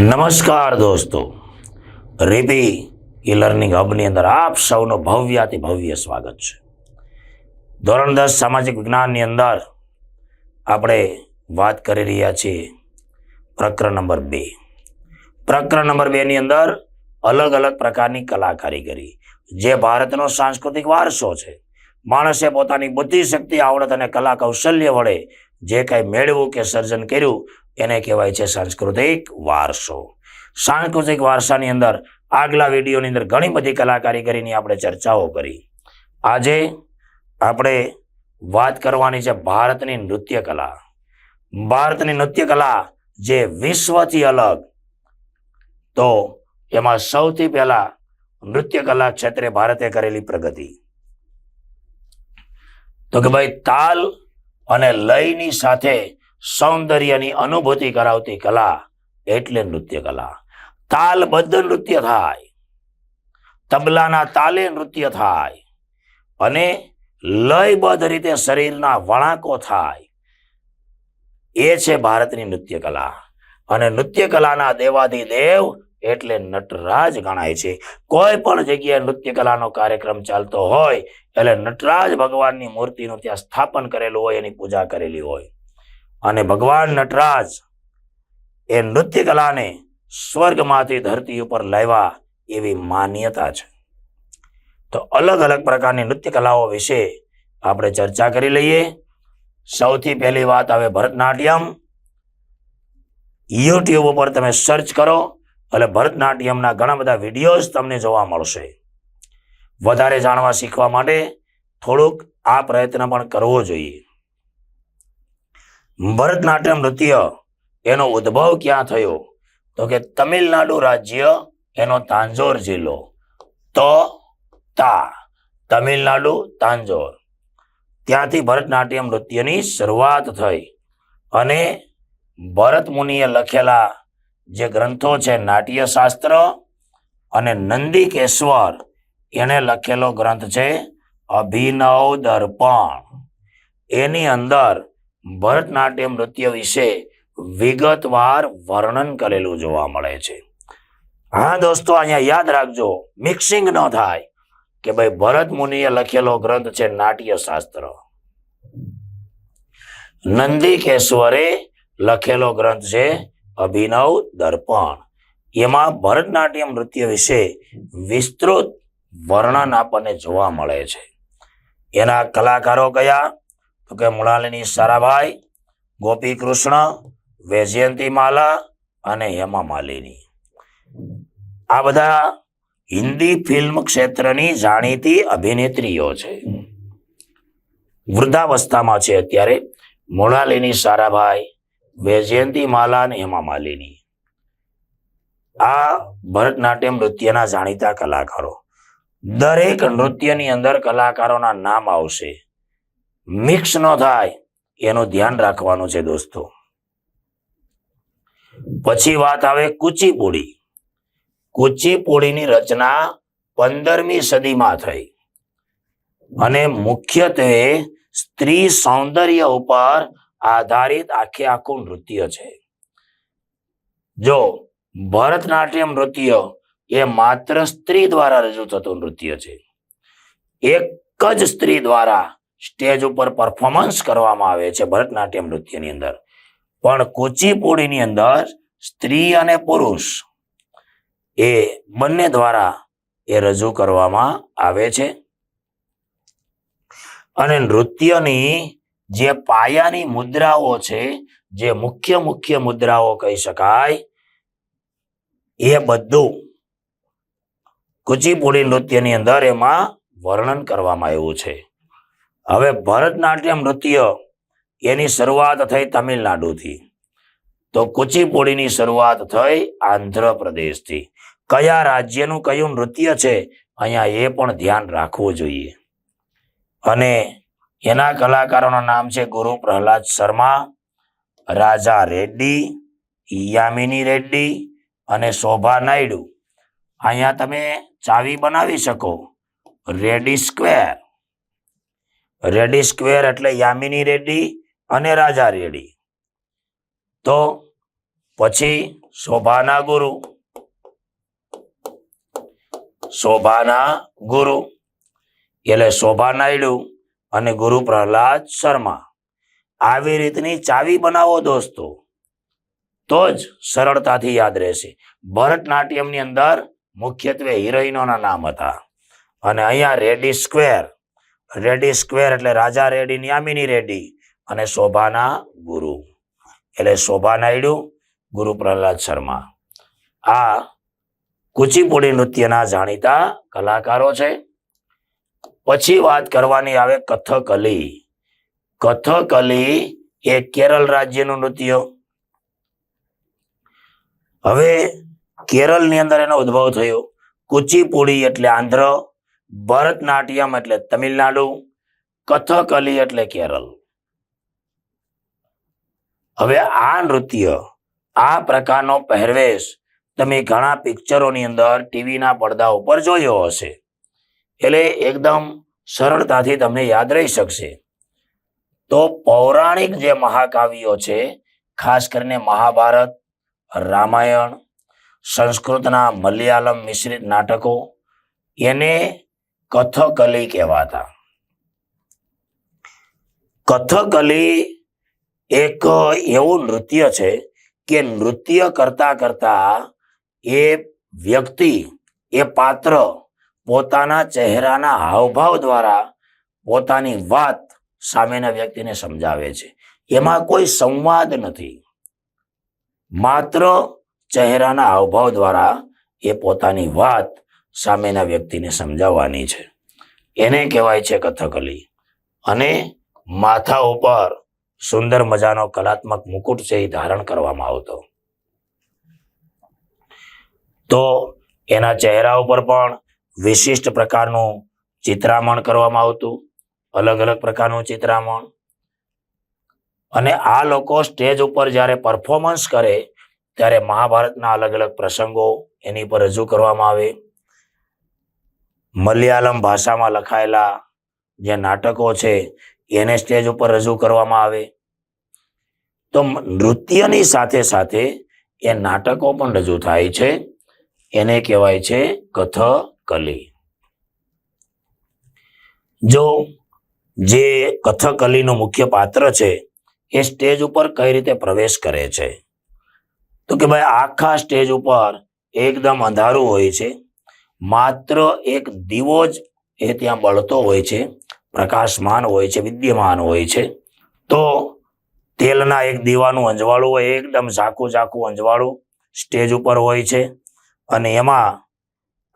નમસ્કાર દોસ્તો. રેપી e learning હબની અંદર આપ સૌનું ભવ્યાતિ ભવ્ય સ્વાગત છે. ધોરણ દસ સામાજિક વિજ્ઞાનની અંદર આપણે વાત કરી રહ્યા છીએ પ્રકરણ નંબર બે. પ્રકરણ નંબર બેની અંદર અલગ અલગ પ્રકારની કલા કારીગરી. જે ભારતનો સાંસ્કૃતિક વારસો છે. માણસે પોતાની બુદ્ધિ શક્તિ આવડત અને કલા કૌશલ્ય વડે જે કંઈ મેળવ્યું કે સર્જન કર્યું એને કહેવાય છે સાંસ્કૃતિક વારસો. સાંસ્કૃતિક વારસાની અંદર આગલા વિડીયોની અંદર ઘણી બધી કલાકારી કરીને આપણે ચર્ચાઓ કરી. આજે આપણે વાત કરવાની છે ભારતની નૃત્ય કલા ભારતની નૃત્ય કલા જે વિશ્વથી અલગ, તો એમાં સૌથી પહેલા નૃત્ય કલા ક્ષેત્રે ભારતે કરેલી પ્રગતિ. તો કે ભાઈ તાલ અને લયની સાથે સૌંદર્યની અનુભૂતિ કરાવતી કલા એટલે નૃત્ય કલા તાલબદ્ધ નૃત્ય થાય. તબલાના તાલે નૃત્ય થાય. અને લયબદ્ધ રીતે શરીરના વળાંકો થાય. એ છે ભારતની નૃત્ય કલા અને નૃત્ય કલાના દેવાધિદેવ એટલે નટરાજ ગણાય છે. કોઈ પણ જગ્યાએ નૃત્ય કલાનો કાર્યક્રમ ચાલતો હોય, એટલે નટરાજ ભગવાનની મૂર્તિનું ત્યાં સ્થાપન કરેલું હોય, એની પૂજા કરેલી હોય. અને ભગવાન નટરાજ એ નૃત્ય કલાને સ્વર્ગમાંથી ધરતી ઉપર લાવ્યા એવી માન્યતા છે. તો અલગ અલગ પ્રકારની નૃત્ય કલાઓ વિશે આપણે ચર્ચા કરી લઈએ. સૌથી પહેલી વાત આવે ભરતનાટ્યમ. યુટ્યુબ ઉપર તમે સર્ચ કરો, એટલે ભરતનાટ્યમના ઘણા બધા વિડીયોઝ તમને જોવા મળશે. વધારે જાણવા શીખવા માટે થોડુંક આ પ્રયત્ન પણ કરવો જોઈએ. ભરતનાટ્યમ નૃત્ય એનો ઉદ્ભવ ક્યાં થયો? તો કે તમિલનાડુ રાજ્ય એનો તાંજોર જિલ્લો. તો તા, તમિલનાડુ, તાંજોર. ત્યાંથી ભરતનાટ્યમ નૃત્યની શરૂઆત થઈ. અને ભરત મુનિએ લખેલા જે ગ્રંથો છે, નાટ્યશાસ્ત્ર અને નંદિકેશ્વર એણે લખેલો ગ્રંથ છે, અભિનવ દર્પણ. એની અંદર ભરતનાટ્યમ નૃત્ય વિશે વિગતવાર વર્ણન કરેલું જોવા મળે છે. હા દોસ્તો, અહીંયા યાદ રાખજો મિક્સિંગ ન થાય કે ભાઈ ભરત મુનિએ લખેલો ગ્રંથ છે નાટ્યશાસ્ત્ર. નંદીકેશ્વરે લખેલો ગ્રંથ છે અભિનવ દર્પણ. એમાં ભરતનાટ્યમ નૃત્ય વિશે વિસ્તૃત વર્ણન આપણને જોવા મળે છે. એના કલાકારો કયા? તો કે મૃણાલિની સારાભાઈ ગોપી કૃષ્ણ વૈજયંતી માલા અને હેમા માલિની. આ બધા હિન્દી ફિલ્મ ક્ષેત્રની જાણીતી અભિનેત્રીઓ છે. વૃદ્ધાવસ્થામાં છે અત્યારે મૃણાલિની સારાભાઈ, વૈજયંતી માલા અને હેમા માલિની. આ ભરતનાટ્યમ નૃત્યના જાણીતા કલાકારો. દરેક નૃત્યની અંદર કલાકારોના નામ આવશે. મિક્સ ન થાય, એનું ધ્યાન રાખવાનું છે દોસ્તો. પછી વાત આવે કુચીપુડી કુચીપુડીની રચના પંદરમી સદીમાં થઈ. અને મુખ્યત્વે સ્ત્રી સૌંદર્ય ઉપર આધારિત આખે આખું નૃત્ય છે. જો ભરતનાટ્યમ નૃત્ય એ માત્ર સ્ત્રી દ્વારા રજૂ થતું નૃત્ય છે. એક જ સ્ત્રી દ્વારા સ્ટેજ ઉપર પરફોર્મન્સ કરવામાં આવે છે ભરતનાટ્યમ નૃત્યની અંદર. પણ કુચીપુડીની અંદર સ્ત્રી અને પુરુષ એ બંને દ્વારા એ રજૂ કરવામાં આવે છે. અને નૃત્યની જે પાયાની મુદ્રાઓ છે, જે મુખ્ય મુખ્ય મુદ્રાઓ કહી શકાય, એ બધું કુચીપુડી નૃત્યની અંદર એમાં વર્ણન કરવામાં આવ્યું છે. હવે ભરતનાટ્યમ નૃત્ય એની શરૂઆત થઈ તમિલનાડુથી. તો કુચીપુડીની શરૂઆત થઈ આંધ્રપ્રદેશથી. કયા રાજ્યનું કયું નૃત્ય છે અહીંયા એ પણ ધ્યાન રાખવું જોઈએ. અને એના કલાકારોના નામ છે ગુરુ પ્રહલાદ શર્મા, રાજા રેડ્ડી યામિની રેડ્ડી અને શોભા નાયડુ. અહીંયા તમે ચાવી બનાવી શકો. Ready square. રેડી સ્ક્વેર એટલે યામિની રેડ્ડી અને રાજા રેડ્ડી. તો પછી શોભાના ગુરુ. શોભાના ગુરુ. એટલે શોભા નાયડુ અને ગુરુ પ્રહલાદ શર્મા. આવી રીતની ચાવી બનાવો દોસ્તો. તો જ સરળતાથી યાદ રહેશે. ભરતનાટ્યમની અંદર મુખ્યત્વે હિરોઈનોના નામ હતા. અને અહીંયા રેડી સ્ક્વેર રેડી સ્ક્વેર એટલે રાજા રેડી નિયામિની રેડી અને શોભાના ગુરુ. એટલે શોભા નાયડુ ગુરુ પ્રહલાદ શર્મા. આ કુચીપુડી નૃત્યના જાણીતા કલાકારો છે. પછી વાત કરવાની આવે કથકલી. કથકલી એ કેરળ રાજ્યનું નૃત્ય. હવે કેરળની અંદર એનો ઉદ્ભવ થયો. કુચીપુડી એટલે આંધ્ર ભરતનાટ્યમ એટલે તમિલનાડુ, કથકલી એટલે કેરળ. હવે આ નૃત્ય, આ પ્રકારનો પહેરવેશ તમે ઘણા પિક્ચરોની અંદર ટીવીના પડદા ઉપર જોયો હશે. એટલે એકદમ સરળતાથી તમને યાદ રહી શકશે. તો પૌરાણિક જે મહાકાવ્યો છે, ખાસ કરીને મહાભારત, રામાયણ, સંસ્કૃતના મલયાલમ મિશ્રિત નાટકો, એને કથકલી કહેવાતા. કથકલી એક એવું નૃત્ય છે કે નૃત્ય કરતા કરતા એ વ્યક્તિ, એ પાત્ર પોતાના ચહેરાના હાવભાવ દ્વારા પોતાની વાત સામેના વ્યક્તિને સમજાવે છે. એમાં કોઈ સંવાદ નથી. માત્ર ચહેરાના હાવભાવ દ્વારા એ પોતાની વાત સામેના વ્યક્તિને સમજાવવાની છે. એને કહેવાય છે કથકલી. અને માથા ઉપર સુંદર મજાનો કલાત્મક મુકુટ છે એ ધારણ કરવામાં આવતો. તો એના ચહેરા ઉપર પણ વિશિષ્ટ પ્રકારનું ચિત્રામણ કરવામાં આવતું. અલગ અલગ પ્રકારનું ચિત્રામણ. અને આ લોકો સ્ટેજ ઉપર જ્યારે પરફોર્મન્સ કરે, ત્યારે મહાભારતના અલગ અલગ પ્રસંગો એની પર રજૂ કરવામાં આવે. મલયાલમ ભાષામાં લખાયેલા જે નાટકો છે, એને સ્ટેજ ઉપર રજૂ કરવામાં આવે. તો નૃત્યની સાથે સાથે એ નાટકો પણ રજૂ થાય છે. એને કહેવાય છે કથકલી. જો જે કથકલીનું મુખ્ય પાત્ર છે, એ સ્ટેજ ઉપર કઈ રીતે પ્રવેશ કરે છે? તો કે ભાઈ આખા સ્ટેજ ઉપર એકદમ અંધારું હોય છે. માત્ર એક દીવો જ એ ત્યાં બળતો હોય છે, પ્રકાશમાન હોય છે, વિદ્યમાન હોય છે. તો તેલના એક દીવાનું અંજવાળું હોય, એકદમ ઝાકું ઝાકું અંજવાળું સ્ટેજ ઉપર હોય છે. અને એમાં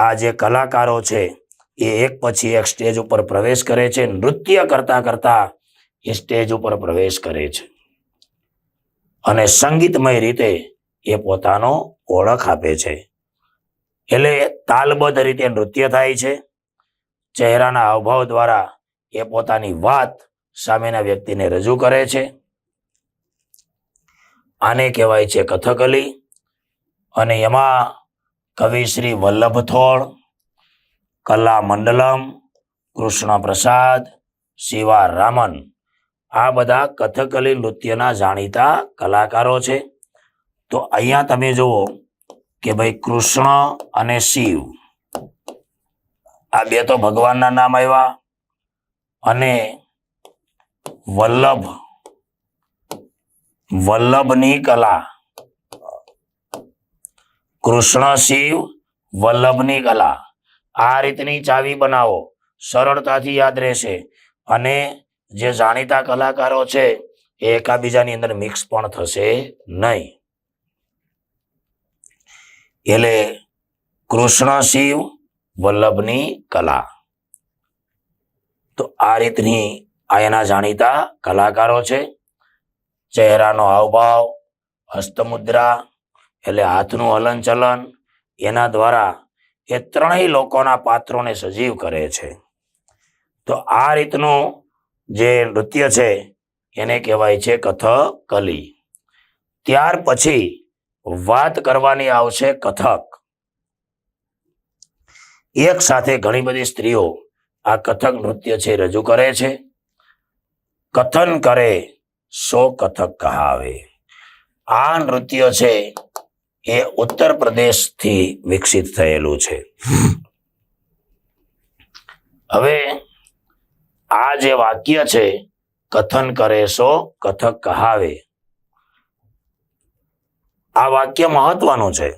આ જે કલાકારો છે, એ એક પછી એક સ્ટેજ ઉપર પ્રવેશ કરે છે, નૃત્ય કરતા કરતા એ સ્ટેજ ઉપર પ્રવેશ કરે છે. અને સંગીતમય રીતે એ પોતાનો ઓળખ આપે છે. એટલે તાલબદ્ધ રીતે નૃત્ય થાય છે. ચહેરાના હાવભાવ દ્વારા એ પોતાની વાત સામેના વ્યક્તિને રજૂ કરે છે. આને કહેવાય છે કથકલી અને એમાં કવિ શ્રી વલ્લભ થોળ, કલા મંડલમ, કૃષ્ણ પ્રસાદ, શિવા રામન આ બધા કથકલી નૃત્યના જાણીતા કલાકારો છે. તો અહીંયા તમે જુઓ કે ભાઈ કૃષ્ણ અને શિવ. આ બે તો ભગવાનના નામ આવ્યા અને વલ્લભ, વલ્લભની કલા. કૃષ્ણ, શિવ, વલ્લભની કલા. આ રીતની ચાવી બનાવો. સરળતાથી યાદ રહેશે. અને જે જાણીતા કલાકારો છે, એ એકાબીજાની અંદર મિક્સ પણ થશે નહીં. એટલે કૃષ્ણ શિવ વલ્લભની કલા. તો આ રીતની આ એના જાણીતા કલાકારો છે. ચહેરાનો હાવભાવ, હસ્તમુદ્રા એટલે હાથનું હલનચલન, એના દ્વારા એ ત્રણેય લોકોના પાત્રોને સજીવ કરે છે. તો આ રીતનું જે નૃત્ય છે, એને કહેવાય છે કથકલી. ત્યાર પછી વાત કરવાની આવશે કથક. એક સાથે ઘણી બધી સ્ત્રીઓ આ કથક નૃત્ય છે, રજૂ કરે છે. કથન કરે, સો કથક કહાવે. આ નૃત્ય છે, એ ઉત્તર પ્રદેશથી વિકસિત થયેલું છે. હવે, આ જે વાક્ય છે, કથન કરે, સો કથક કહાવે. આ વાક્ય મહત્વનું છે.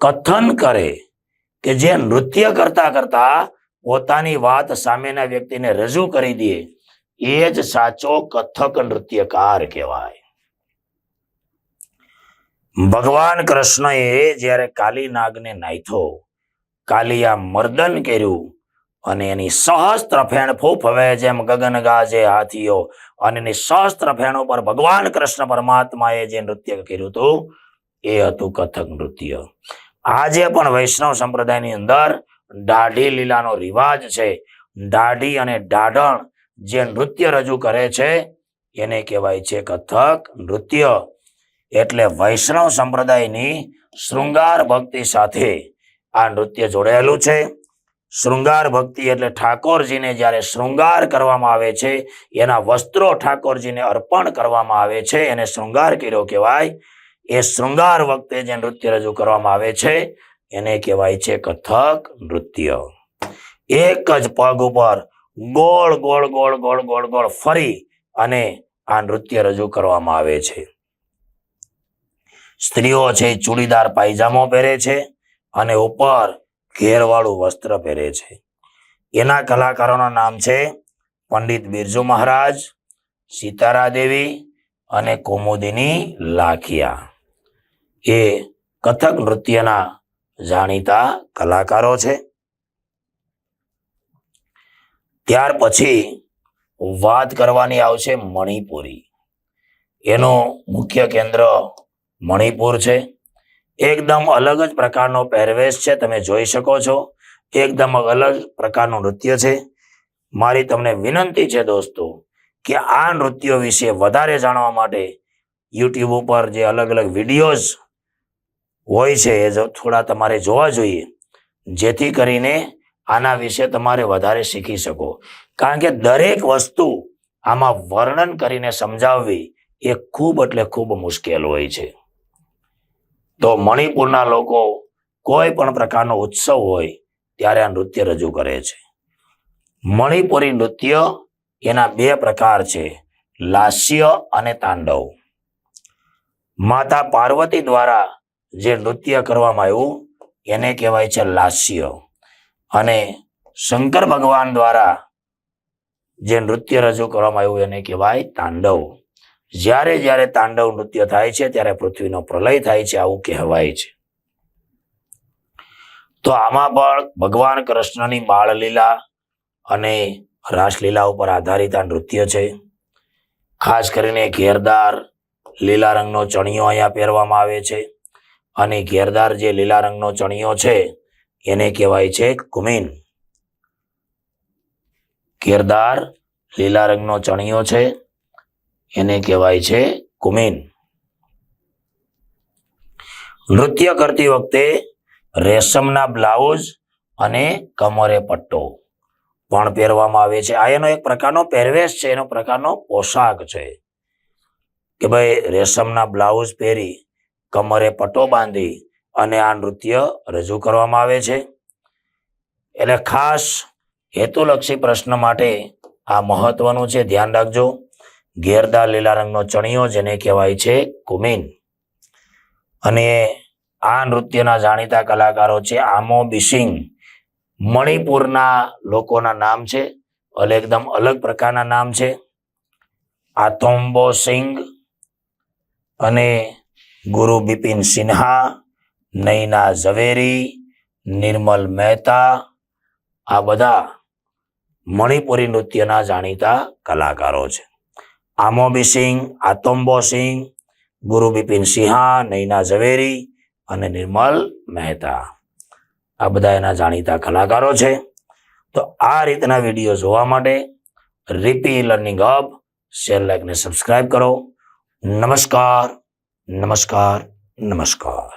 કથન કરે કે જે નૃત્ય કરતા કરતા પોતાની વાત સામેના વ્યક્તિને રજૂ કરી દે, એ જ સાચો કથક નૃત્યકાર કહેવાય. ભગવાન કૃષ્ણએ જ્યારે કાલી નાગને નાખ્યો કાલિયા મર્દન કર્યું અને એની સહસ્ત્ર ફેણ ફૂફવે જેમ ગગન ગાજે હાથીઓ. અને એની સહસ્ત્ર ફેણ ઉપર ભગવાન કૃષ્ણ પરમાત્માએ જે નૃત્ય કર્યું હતું, એ હતું કથક નૃત્ય. આજે પણ વૈષ્ણવ સંપ્રદાયની અંદર દાઢી લીલાનો રિવાજ છે. દાઢી અને દાઢણ જે નૃત્ય રજૂ કરે છે, એને કહેવાય છે કથક નૃત્ય. એટલે વૈષ્ણવ સંપ્રદાયની શૃંગાર ભક્તિ સાથે આ નૃત્ય જોડાયેલું છે. શૃંગાર ભક્તિ એટલે ઠાકોરજીને જ્યારે શૃંગાર કરવામાં આવે છે, એના વસ્ત્રો ઠાકોરજીને અર્પણ કરવામાં આવે છે, એને શૃંગાર કર્યો કહેવાય. એ શૃંગાર વખતે જે નૃત્ય રજૂ કરવામાં આવે છે, એને કહેવાય છે કથક નૃત્ય. એક જ પગ ઉપર ગોળ ગોળ ગોળ ગોળ ગોળ ગોળ ફરી અને આ નૃત્ય રજૂ કરવામાં આવે છે. સ્ત્રીઓ છે ચૂડીદાર પાયજામો પહેરે છે અને ઉપર ઘેરવાળું વસ્ત્ર પહેરે છે. એના કલાકારોના નામ છે પંડિત બિરજુ મહારાજ, સીતારા દેવી અને કુમુદિની લાખિયા. એ કથક નૃત્યના જાણીતા કલાકારો છે. ત્યાર પછી વાત કરવાની આવશે મણિપુરી. એનું મુખ્ય કેન્દ્ર મણિપુર છે. એકદમ અલગ જ પ્રકારનો પહેરવેશ છે, તમે જોઈ શકો છો. એકદમ અલગ પ્રકારનું નૃત્ય છે. મારી તમને વિનંતી છે દોસ્તો, કે આ નૃત્યો વિશે વધારે જાણવા માટે યુટ્યુબ ઉપર જે અલગ અલગ વિડીયોઝ હોય છે, એ થોડા તમારે જોવા જોઈએ. જેથી કરીને આના વિશે તમારે વધારે શીખી શકો. કારણ કે દરેક વસ્તુ આમાં વર્ણન કરીને સમજાવવી એ ખૂબ એટલે ખૂબ મુશ્કેલ હોય છે. તો મણિપુરના લોકો કોઈ પણ પ્રકારનો ઉત્સવ હોય ત્યારે આ નૃત્ય રજૂ કરે છે. મણિપુરી નૃત્ય એના બે પ્રકાર છે, લાસ્ય અને તાંડવ. માતા પાર્વતી દ્વારા જે નૃત્ય કરવામાં આવ્યું, એને કહેવાય છે લાસ્ય. અને શંકર ભગવાન દ્વારા જે નૃત્ય રજૂ કરવામાં આવ્યું, એને કહેવાય તાંડવ. જ્યારે જ્યારે તાંડવ નૃત્ય થાય છે, ત્યારે પૃથ્વીનો પ્રલય થાય છે, આવું કહેવાય છે. તો આમાં પણ ભગવાન કૃષ્ણની બાળલીલા અને રાસલીલા ઉપર આધારિત આ નૃત્ય છે. ખાસ કરીને ઘેરદાર લીલા રંગનો ચણિયો અહીંયા પહેરવામાં આવે છે અને ઘેરદાર જે લીલા રંગનો ચણિયો છે, એને કહેવાય છે કુમીન. ઘેરદાર લીલા રંગનો ચણિયો છે. એને કહેવાય છે કુમીન. નૃત્ય કરતી વખતે રેશમના બ્લાઉઝ અને કમરે પટ્ટો પણ પહેરવામાં આવે છે. આ એનો એક પ્રકારનો પહેરવેશ છે, એનો પ્રકારનો પોશાક છે. કે ભાઈ, રેશમના બ્લાઉઝ પહેરી, કમરે પટ્ટો બાંધી અને આ નૃત્ય રજૂ કરવામાં આવે છે. એટલે ખાસ હેતુલક્ષી પ્રશ્ન માટે આ મહત્વનું છે. ધ્યાન રાખજો. ઘેરદાર લીલા રંગનો ચણિયો જેને કહેવાય છે કુમીન. અને આ નૃત્યના જાણીતા કલાકારો છે આમો બિસિંગ મણિપુરના લોકોના નામ છે અને એકદમ અલગ પ્રકારના નામ છે. આથોમ્બો સિંઘ અને ગુરુ બિપિન સિન્હા, નૈના ઝવેરી, નિર્મલ મહેતા, આ બધા મણિપુરી નૃત્યના જાણીતા કલાકારો છે. આમોબી સિંહ આતોમ્બો સિંહ, ગુરુ બિપિન સિંહા, નૈના ઝવેરી અને નિર્મલ મહેતા. આ બધા એના જાણીતા કલાકારો છે. તો આ રીતના વીડિયો જોવા માટે રીપી લર્નિંગ હબ શેર લાઈક ને સબસ્ક્રાઇબ કરો. નમસ્કાર નમસ્કાર નમસ્કાર.